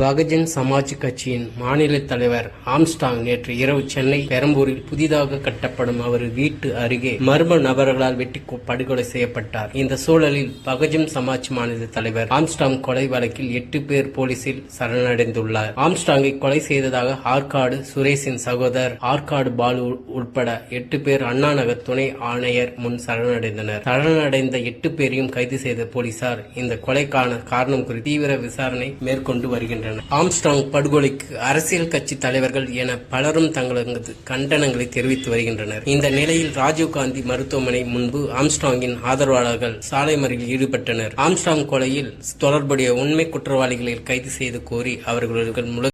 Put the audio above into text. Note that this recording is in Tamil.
பகுஜன் சமாஜ் கட்சியின் மாநில தலைவர் ஆம்ஸ்டாங் நேற்று இரவு சென்னை பெரம்பூரில் புதிதாக கட்டப்படும் அவர் வீட்டு அருகே மர்ம நபர்களால் வெட்டி படுகொலை செய்யப்பட்டார். இந்த சூழலில் பகுஜன் சமாஜ் மாநில தலைவர் ஆம்ஸ்டாங் கொலை வழக்கில் எட்டு பேர் போலீசில் சரணடைந்துள்ளார். ஆம்ஸ்டாங்கை கொலை செய்ததாக ஆற்காடு சுரேஷின் சகோதரர் ஆற்காடு பாலு உட்பட எட்டு பேர் அண்ணாநகர் துணை ஆணையர் முன் சரணடைந்தனர். சரணடைந்த எட்டு பேரையும் கைது செய்த போலீசார் இந்த கொலைக்கான காரணம் குறித்து தீவிர விசாரணை மேற்கொண்டு வருகின்றனர். வருகின்றன ஆம்ஸ்டாங் படுகொலைக்கு அரசியல் கட்சி தலைவர்கள் என பலரும் தங்களது கண்டனங்களை தெரிவித்து வருகின்றனர் இந்த நிலையில் ராஜீவ்காந்தி மருத்துவமனை முன்பு ஆம்ஸ்டாங்கின் ஆதரவாளர்கள் சாலை மறியலில் ஈடுபட்டனர் ஆம்ஸ்டாங் கொலையில் தொடர்புடைய உண்மை குற்றவாளிகளை கைது செய்து கோரி அவர்கள் முழு